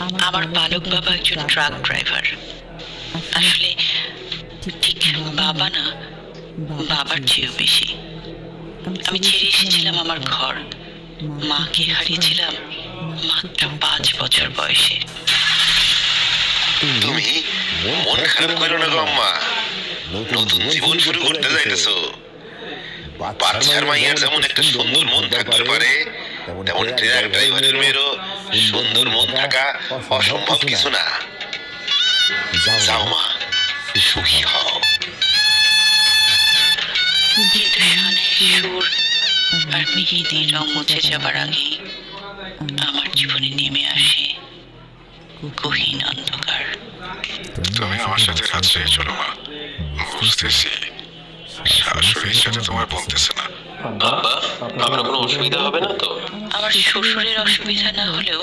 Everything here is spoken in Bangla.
আমার বালক বাবা একজন ট্রাক ড্রাইভার আসলে ঠিক বাবা না। বাবার চেয়েও বেশি। আমি ছেড়ে এসেছিলাম আমার ঘর। মাকে হারিয়েছিলাম মাত্র পাঁচ বছর বয়সে। তুমি মন খারাপ করো না গো আম্মা। নতুন জীবন শুরু করতে যাইতেছো বাচ্চার মাইয়ার যেমন একটা সুন্দর মন থাকতে পারে তেমন ট্রাক ড্রাইভারের মেয়েরও সুন্দর মন থাকা অসম্ভব কিছু না। যাও মা সুখী হও। কিন্তু শানের সুর আর মেহেদির রং মুছে যাবার আগে আমার জীবনে নেমে আসে গহীন অন্ধকার। তুমি আমার সাথে রাত্রে চলো মা। বুঝতেছি। শাশুড়ির সাথে তোমার বলতেছে না। আব্বা আপনার কোনো অসুবিধা হবে না তো? আমার শ্বশুরের অসুবিধা না হলেও